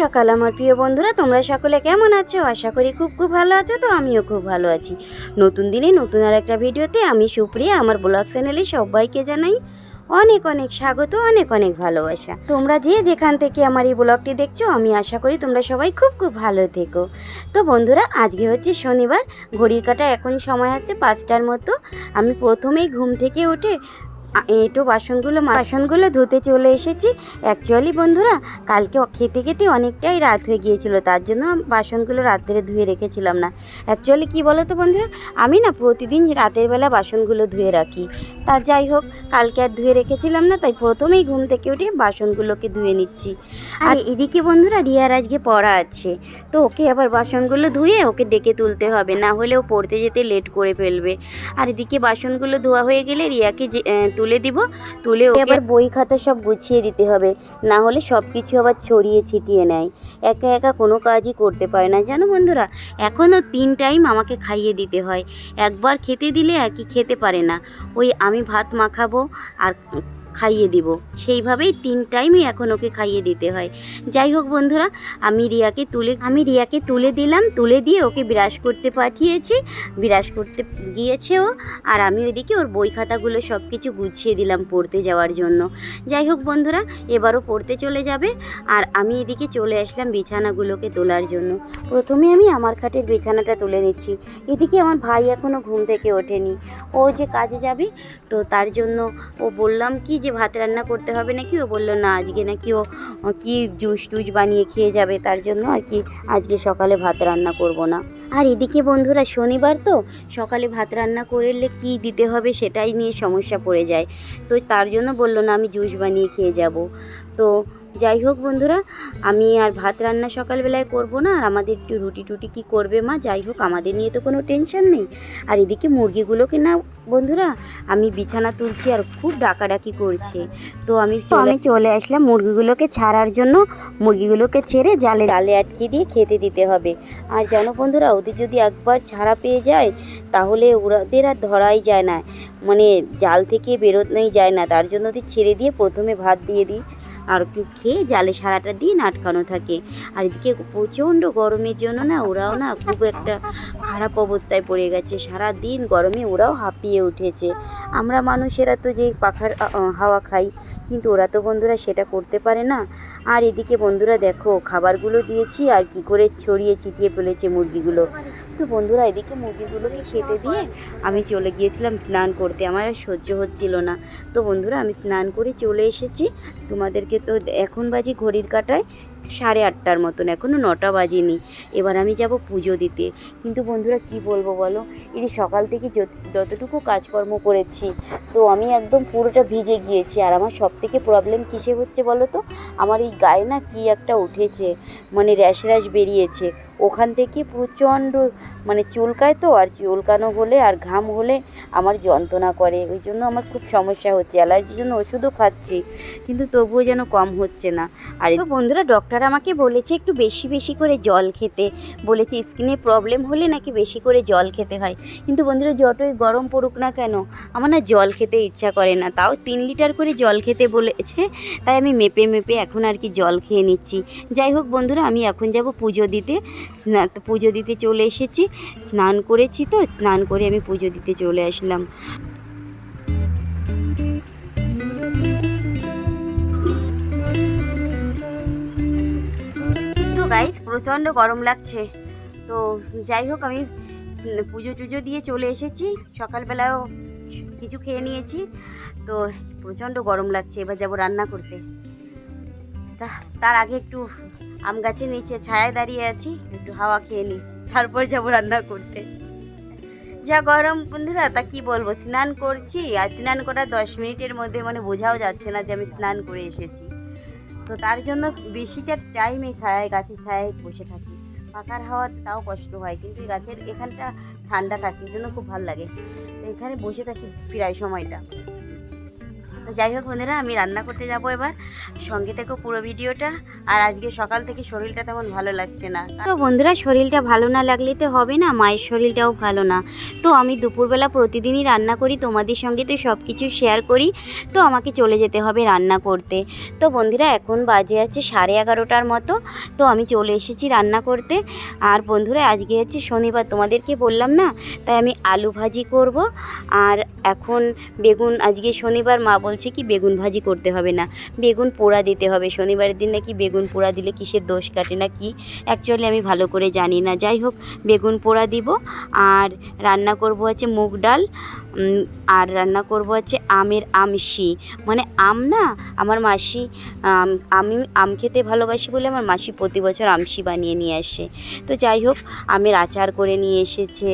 সকাল, আমার প্রিয় বন্ধুরা, তোমরা সকলে কেমন আছো? আশা করি খুব খুব ভালো আছো, তো আমিও খুব ভালো আছি। নতুন দিনে নতুন আর একটা ভিডিওতে আমি সুপ্রিয়া, আমার ব্লগ চ্যানেলে সবাইকে জানাই অনেক অনেক স্বাগত, অনেক অনেক ভালোবাসা। তোমরা যে যেখান থেকে আমার এই ব্লগটি দেখছ, আমি আশা করি তোমরা সবাই খুব খুব ভালো থেকো। তো বন্ধুরা, আজকে হচ্ছে শনিবার, ঘড়ির কাটা এখন সময় আছে পাঁচটার মতো। আমি প্রথমেই ঘুম থেকে উঠে এঁটো বাসনগুলো বাসনগুলো ধুতে চলে এসেছি। অ্যাকচুয়ালি বন্ধুরা কালকে খেতে খেতে অনেকটাই রাত হয়ে গিয়েছিল তার জন্য বাসনগুলো রাত্রে ধুয়ে রেখেছিলাম না। অ্যাকচুয়ালি কি বলো তো বন্ধুরা আমি না প্রতিদিন রাতের বেলা বাসনগুলো ধুয়ে রাখি। তার যাই হোক কালকে আর ধুয়ে রেখেছিলাম না তাই প্রথমেই ঘুম থেকে উঠে বাসনগুলোকে ধুয়ে নিচ্ছি। আর এদিকে বন্ধুরা রিয়ার আজকে পড়া আছে। তো ওকে আবার বাসনগুলো ধুয়ে ওকে ডেকে তুলতে হবে না হলে ও পড়তে যেতে লেট করে ফেলবে। আর এদিকে বাসনগুলো ধোয়া হয়ে গেলে রিয়াকে যে তুলে দিব, তুলে আবার বই খাতা সব গুছিয়ে দিতে হবে। না হলে সব কিছু আবার ছড়িয়ে ছিটিয়ে নেয়। একা একা কোনো কাজই করতে পারে না। জানো বন্ধুরা, এখনও তিন টাইম আমাকে খাইয়ে দিতে হয়। একবার খেতে দিলে আর কি খেতে পারে না। ওই আমি ভাত মাখাবো আর খাইয়ে দিব। সেইভাবেই তিন টাইমই এখন ওকে খাইয়ে দিতে হয়। যাই হোক বন্ধুরা, আমি রিয়াকে তুলে, আমি রিয়াকে তুলে দিলাম, তুলে দিয়ে ওকে বিরাজ করতে পাঠিয়েছি, বিরাজ করতে গিয়েছে ও, আর আমি ওইদিকে ওর বই খাতাগুলো সব কিছু গুছিয়ে দিলাম পড়তে যাওয়ার জন্য। যাই হোক বন্ধুরা, এবারও পড়তে চলে যাবে, আর আমি এদিকে চলে আসলাম বিছানাগুলোকে তোলার জন্য। প্রথমে আমি আমার খাটের বিছানাটা তুলে নিচ্ছি। এদিকে আমার ভাই এখনও ঘুম থেকে ওঠেনি। ও যে কাজে যাবে তো তার জন্য ও বললাম কি যে ভাত রান্না করতে হবে নাকি? ও বলল, না, আজকে নাকি ও কি জুস টুস বানিয়ে খেয়ে যাবে তার জন্য আর কি, আজকে সকালে ভাত রান্না করব না। আর এদিকে বন্ধুরা শনিবার তো, সকালে ভাত রান্না করলে কি দিতে হবে সেটাই নিয়ে সমস্যা পড়ে যায়। তো তার জন্য বলল, না, আমি জুস বানিয়ে খেয়ে যাব। তো যাই হোক বন্ধুরা আমি আর ভাত রান্না সকালবেলায় করব না আর আমাদের একটু রুটি টুটি কি করবে মা? যাই হোক আমাদের নিয়ে তো কোনো টেনশন নেই। আর এদিকে মুরগিগুলোকে না বন্ধুরা আমি বিছানা তুলছি আর খুব ডাকাডাকি করছে। তো আমি আমি চলে আসলাম মুরগিগুলোকে ছাড়ার জন্য। মুরগিগুলোকে ছেড়ে জালে জালে আটকে দিয়ে খেতে দিতে হবে। আর জানো বন্ধুরা ওদের যদি একবার ছাড়া পেয়ে যায় তাহলে ওদের আর ধরাই যায় না। মানে জাল থেকে বেরোতেই যায় না তার জন্য ওদের ছেড়ে দিয়ে প্রথমে ভাত দিয়ে দিই। আর খেয়ে জালে সারাটা দিন আটকানো থাকে। আর এদিকে প্রচণ্ড গরমের জন্য না ওরাও না খুব একটা খারাপ অবস্থায় পড়ে গেছে। সারা দিন গরমে ওরাও হাঁপিয়ে উঠেছে। আমরা মানুষেরা তো যে পাখার হাওয়া খাই, কিন্তু ওরা তো বন্ধুরা সেটা করতে পারে না। আর এদিকে বন্ধুরা দেখো, খাবারগুলো দিয়েছি আর কি করে ছড়িয়ে ছিটিয়ে ফেলেছে মুরগিগুলো। তো বন্ধুরা, এদিকে মুরগিগুলোকে সেটে দিয়ে আমি চলে গিয়েছিলাম স্নান করতে। আমার আর সহ্য হচ্ছিল না। তো বন্ধুরা, আমি স্নান করে চলে এসেছি। তোমাদেরকে তো এখন বাজি ঘড়ির কাটায় সাড়ে আটটার মতন এখনও নটা বাজেনি। এবার আমি যাব পুজো দিতে। কিন্তু বন্ধুরা, কি বলব বলো? এই সকাল থেকে যত- যতটুকু কাজকর্ম করেছি, তো আমি একদম পুরোটা ভিজে গিয়েছি। আর আমার সব থেকে প্রবলেম কিসে হচ্ছে বলো তো? আমার এই গায়ে না কী একটা উঠেছে মানে র্যাশ র্যাশ বেরিয়েছে। ওখান থেকে প্রচণ্ড মানে চুলকায় তো, আর চুলকানো হলে আর ঘাম হলে আমার যন্ত্রণা করে, ওই জন্য আমার খুব সমস্যা হচ্ছে, অ্যালার্জির জন্য ওষুধও খাচ্ছি, কিন্তু তবুও যেন কম হচ্ছে না। আর বন্ধুরা ডক্টর আমাকে বলেছে একটু বেশি বেশি করে জল খেতে। বলেছে স্কিনে প্রবলেম হলে নাকি বেশি করে জল খেতে হয়। কিন্তু বন্ধুরা, যতই গরম পড়ুক না কেন, আমার না জল খেতে ইচ্ছা করে না। তাও তিন লিটার করে জল খেতে বলেছে, তাই আমি মেপে মেপে এখন আর কি জল খেয়ে নিচ্ছি। যাই হোক বন্ধুরা, আমি এখন যাব পুজো দিতে। পুজো দিতে চলে এসেছি। স্নান করেছি তো, স্নান করে আমি পুজো দিতে চলে আসলাম তো প্রচণ্ড গরম লাগছে। তো যাই হোক, আমি পুজো টুজো দিয়ে চলে এসেছি। সকালবেলাও কিছু খেয়ে নিয়েছি। তো প্রচণ্ড গরম লাগছে, এবার যাব রান্না করতে। তার আগে একটু আম গাছের নিচে ছায়ায় দাঁড়িয়ে আছি, একটু হাওয়া খেয়ে নিই, তারপর যাব রান্না করতে। যা গরম, বন্ধুরা, তা কি বলব? স্নান করছি, আর স্নান করার দশ মিনিটের মধ্যে মানে বোঝাও যাচ্ছে না যে আমি স্নান করে এসেছি। তো তার জন্য বেশিটা টাইম এই ছায়ায়, গাছের ছায়ায় বসে থাকি। পাকার হাওয়া তাও কষ্ট হয়, কিন্তু এই গাছের এখানটা ঠান্ডা থাকে জন্য খুব ভালো লাগে। এখানে বসে থাকি প্রায় সময়টা। যাই হোক বন্ধুরা, আমি রান্না করতে যাব এবার। সঙ্গে থেকে পুরো ভিডিওটা। আর আজকে সকাল থেকে শরীরটা তেমন ভালো লাগছে না। তো বন্ধুরা, শরীরটা ভালো না লাগলে তো হবে না, মায়ের শরীরটাও ভালো না। তো আমি দুপুরবেলা প্রতিদিনই রান্না করি, তোমাদের সঙ্গে তো সব কিছু শেয়ার করি। তো আমাকে চলে যেতে হবে রান্না করতে। তো বন্ধুরা, এখন বাজে আছে সাড়ে এগারোটার মতো। তো আমি চলে এসেছি রান্না করতে। আর বন্ধুরা, আজকে হচ্ছে শনিবার, তোমাদেরকে বললাম না? তাই আমি আলু ভাজি করব। আর এখন বেগুন, আজকে শনিবার, মা বলছে কি, বেগুন ভাজি করতে হবে না। বেগুন পোড়া দিতে হবে। শনিবারের দিন নাকি বেগুন পোড়া দিলে কিসের দোষ কাটে না কি? অ্যাকচুয়ালি আমি ভালো করে জানি না। যাই হোক, বেগুন পোড়া দিব। আর রান্না করব হচ্ছে মুগ ডাল। আর রান্না করব হচ্ছে আমের আমশি। মানে আম না আমার মাসি আম, আমি খেতে ভালোবাসি বলে আমার মাসি প্রতি বছর আমশি বানিয়ে নিয়ে আসে। তো যাই হোক আমের আচার করে নিয়ে এসেছে।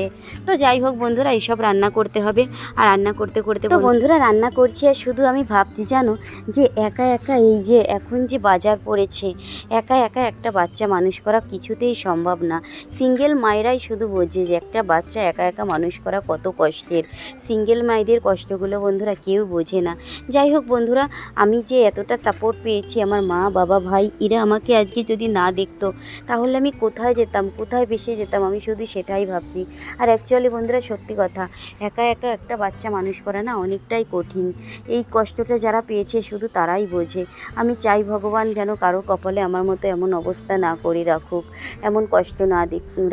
তো যাই হোক বন্ধুরা এইসব রান্না করতে হবে। আর রান্না করতে করতে তো বন্ধুরা রান্না করছি আর শুধু আমি ভাবছি জানো যে একা একা এই যে এখন যে বাজার পড়েছে একা একা একটা বাচ্চা মানুষ করা কিছুতেই সম্ভব না। সিঙ্গেল মায়েরাই শুধু বোঝে যে একটা বাচ্চা একা একা মানুষ করা কত কষ্টের। সিঙ্গেল মায়েদের কষ্টগুলো বন্ধুরা কেউ বোঝে না। যাই হোক বন্ধুরা, আমি যে এতটা সাপোর্ট পেয়েছি আমার মা, বাবা, ভাই, এরা আমাকে আজকে যদি না দেখতো, তাহলে আমি কোথায় যেতাম, কোথায় ভেসে যেতাম, আমি শুধু সেটাই ভাবছি। আর অ্যাকচুয়ালি বন্ধুরা সত্যি কথা, একা একা একটা বাচ্চা মানুষ করা না অনেকটাই কঠিন। এই কষ্টটা যারা পেয়েছে শুধু তারাই বোঝে। আমি চাই ভগবান যেন কারও কপালে আমার মতো এমন অবস্থা না করে রাখুক, এমন কষ্ট না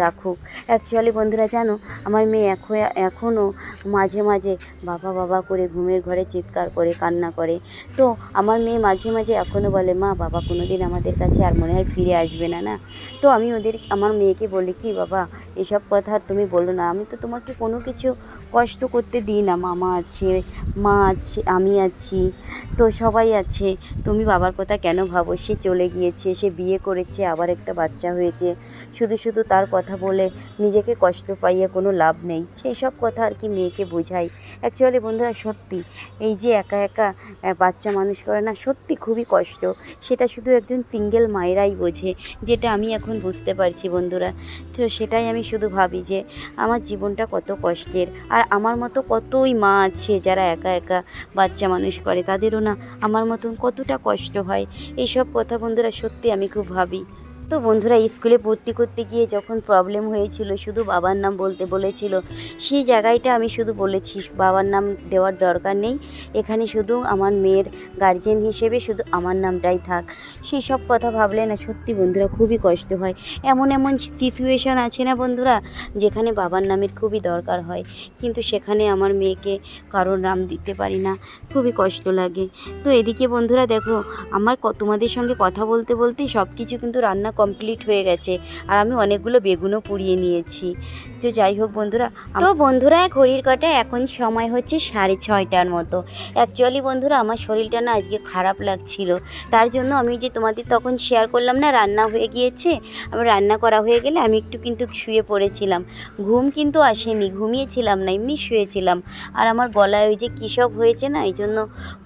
রাখুক। অ্যাকচুয়ালি বন্ধুরা জানো, আমার মেয়ে এখন এখনও মাঝে মাঝে বাবা বাবা করে ঘুমের ঘরে চিৎকার করে, কান্না করে। তো আমার মেয়ে মাঝে মাঝে এখনও বলে, মা, বাবা কোনো দিন আমাদের কাছে আর মনে হয় ফিরে আসবে না না? তো আমি ওদের, আমার মেয়েকে বলি কি, বাবা এসব কথা তুমি বলো না। আমি তো তোমাকে কোনো কিছু কষ্ট করতে দিই না। মামা আছে, মা আছে, আমি আছি, তো সবাই আছে। তুমি বাবার কথা কেন ভাবো? সে চলে গিয়েছে, সে বিয়ে করেছে, আবার একটা বাচ্চা হয়েছে। শুধু শুধু তার কথা বলে নিজেকে কষ্ট পাইয়ে কোনো লাভ নেই। সেই সব কথা আর কি মেয়েকে বোঝাই। অ্যাকচুয়ালি বন্ধুরা, সত্যি, এই যে একা একা বাচ্চা মানুষ করে না সত্যি খুবই কষ্ট। সেটা শুধু একজন সিঙ্গেল মায়েরাই বোঝে, যেটা আমি এখন বুঝতে পারছি বন্ধুরা। তো সেটাই আমি শুধু ভাবি যে আমার জীবনটা কত কষ্টের। আর আমার মতো কতই মা আছে যারা একা একা বাচ্চা মানুষ করে, তাদেরও না আমার মতন কতটা কষ্ট হয়। এইসব কথা বন্ধুরা সত্যি আমি খুব ভাবি। তো বন্ধুরা, স্কুলে ভর্তি করতে গিয়ে যখন প্রবলেম হয়েছিল, শুধু বাবার নাম বলতে বলেছিল, সেই জায়গাটা আমি শুধু বলেছি, বাবার নাম দেওয়ার দরকার নেই। এখানে শুধু আমার মেয়ের গার্জেন হিসেবে শুধু আমার নামটাই থাক। সেই সব কথা ভাবলে না সত্যি বন্ধুরা খুবই কষ্ট হয়। এমন এমন সিচুয়েশন আছে না বন্ধুরা, যেখানে বাবার নামের খুবই দরকার হয়। কিন্তু সেখানে আমার মেয়েকে কারোর নাম দিতে পারি না, খুবই কষ্ট লাগে। তো এদিকে বন্ধুরা দেখো, আমার তোমাদের সঙ্গে কথা বলতে বলতেই সব কিছু কিন্তু রান্না কমপ্লিট হয়ে গেছে। আর আমি অনেকগুলো বেগুনও পুড়িয়ে নিয়েছি। তো যাই হোক বন্ধুরা তো বন্ধুরা, ঘড়ির কাটায় এখন সময় হচ্ছে সাড়ে ছয়টার মতো। অ্যাকচুয়ালি বন্ধুরা, আমার শরীরটা না আজকে খারাপ লাগছিল। তার জন্য আমি যে তোমাদের তখন শেয়ার করলাম না, রান্না হয়ে গিয়েছে। আমার রান্না করা হয়ে গেলে আমি একটু কিন্তু শুয়ে পড়েছিলাম। ঘুম কিন্তু আসেনি, ঘুমিয়েছিলাম না, এমনি শুয়েছিলাম। আর আমার গলায় ওই যে কৃষক হয়েছে না, এই জন্য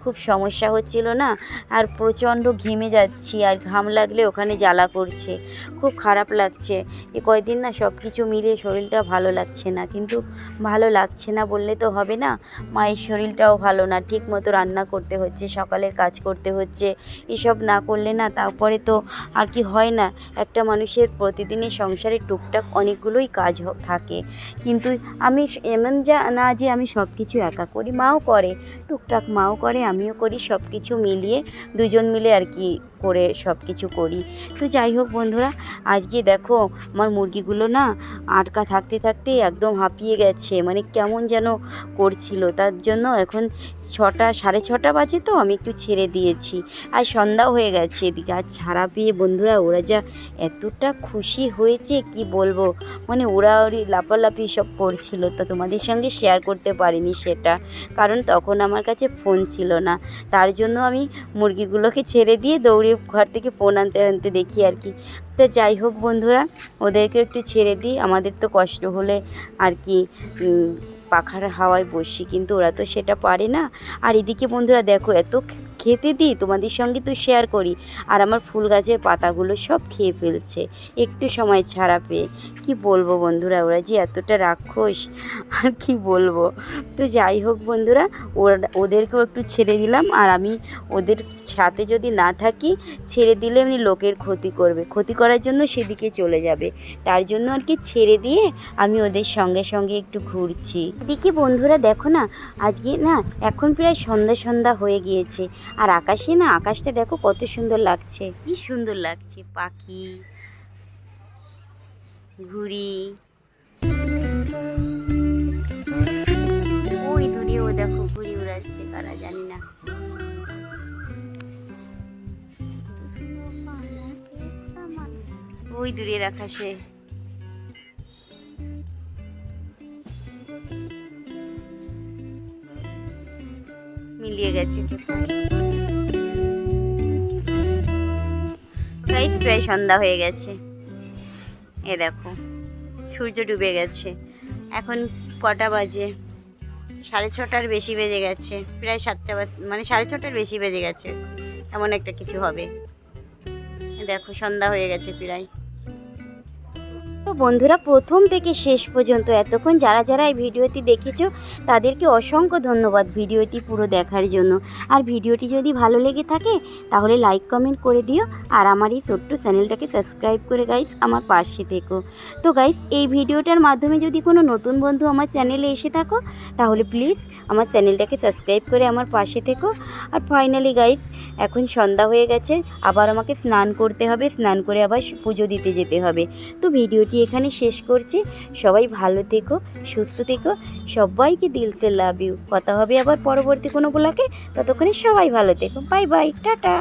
খুব সমস্যা হচ্ছিল না। আর প্রচণ্ড ঘেমে যাচ্ছি, আর ঘাম লাগলে ওখানে জ্বালা করছে। খুব খারাপ লাগছে। এ কয়দিন না সব কিছু মিলিয়ে শরীরটা ভালো লাগছে না। কিন্তু ভালো লাগছে না বললে তো হবে না। মায়ের শরীরটাও ভালো না। ঠিক মতো রান্না করতে হচ্ছে, সকালের কাজ করতে হচ্ছে, এসব না করলে না তারপরে তো আর কি হয় না। একটা মানুষের প্রতিদিনের সংসারে টুকটাক অনেকগুলোই কাজ থাকে। কিন্তু আমি এমন যা, না যে আমি সব কিছু একা করি, মাও করে। টুকটাক মাও করে, আমিও করি সব কিছু মিলিয়ে দুজন মিলে আর কি করে সব কিছু করি। তো যাই হোক বন্ধুরা, আজকে দেখো আমার মুরগিগুলো না আটকা থাকতে থাকতে একদম হাঁপিয়ে গেছে। মানে কেমন যেন করছিল। তার জন্য এখন ছটা, সাড়ে ছটা বাজে তো, আমি একটু ছেড়ে দিয়েছি। আর সন্ধ্যাও হয়ে গেছে এদিকে। আর ছাড়া পেয়ে বন্ধুরা, ওরা যা এতটা খুশি হয়েছে, কি বলব? মানে ওরা ওরই লাফালাফি সব করছিল। তো তোমাদের সঙ্গে শেয়ার করতে পারিনি সেটা। কারণ তখন আমার কাছে ফোন ছিল না। তার জন্য আমি মুরগিগুলোকে ছেড়ে দিয়ে দৌড়ে ঘর থেকে ফোন আনতে আনতে দেখি আর কি। তো যাই হোক বন্ধুরা, ওদেরকে একটু ছেড়ে দিই, আমাদের তো কষ্ট হলে আর কি পাখার হাওয়ায় বসি, কিন্তু ওরা তো সেটা পারে না। আর এদিকে বন্ধুরা দেখো, এত খেতে দিই, তোমাদের সঙ্গে তো শেয়ার করি। আর আমার ফুল গাছের পাতাগুলো সব খেয়ে ফেলছে। একটু সময় ছাড়া পেয়ে। কি বলব বন্ধুরা, ওরা যে এতটা রাক্ষস, আর কি বলব? তো যাই হোক বন্ধুরা, ওরা, ওদেরকেও একটু ছেড়ে দিলাম। আর আমি ওদের সাথে যদি না থাকি, ছেড়ে দিলে এমনি লোকের ক্ষতি করবে। ক্ষতি করার জন্য সেদিকে চলে যাবে। তার জন্য আর কি ছেড়ে দিয়ে আমি ওদের সঙ্গে সঙ্গে একটু ঘুরছি। এদিকে বন্ধুরা দেখো না, আজকে না এখন প্রায় সন্ধ্যা সন্ধ্যা হয়ে গিয়েছে। আর আকাশে না, আকাশটা দেখো কত সুন্দর লাগছে। কি সুন্দর লাগছে, পাখি, ঘুড়ি। ওই দূরেও দেখো ঘুড়ি উড়াচ্ছে, কারা জানি না। ওই দূরে রাখা সে। মিলিয়ে গেছে। প্রায় সন্ধ্যা হয়ে গেছে। এ দেখো, সূর্য ডুবে গেছে। এখন কটা বাজে? সাড়ে ছটার বেশি বেজে গেছে। প্রায় সাতটা বাজ মানে সাড়ে ছটার বেশি বেজে গেছে। এমন একটা কিছু হবে। দেখো, সন্ধ্যা হয়ে গেছে প্রায়। তো বন্ধুরা, প্রথম থেকে শেষ পর্যন্ত এতক্ষণ যারা যারা এই ভিডিওটি দেখেছ, তাদেরকে অসংখ্য ধন্যবাদ ভিডিওটি পুরো দেখার জন্য। আর ভিডিওটি যদি ভালো লেগে থাকে, তাহলে লাইক কমেন্ট করে দিও। আর আমার এই ছোট্ট চ্যানেলটাকে সাবস্ক্রাইব করে গাইস আমার পাশে থেকো। তো গাইস এই ভিডিওটার মাধ্যমে যদি কোনো নতুন বন্ধু আমার চ্যানেলে এসে থাকো, তাহলে প্লিজ আমার চ্যানেলটাকে সাবস্ক্রাইব করে আমার পাশে থেকো। আর ফাইনালি গাইস এখন সন্ধ্যা হয়ে গেছে, আবার আমাকে স্নান করতে হবে, স্নান করে আবার পুজো দিতে যেতে হবে। তো ভিডিওটি এখানে শেষ করছি। সবাই ভালো থেকো, সুস্থ থেকো, সবাইকে দিলসে লাভ ইউ কথা হবে আবার পরবর্তী কোনো ব্লকে ততক্ষণে সবাই ভালো থেকো। Bye bye tata.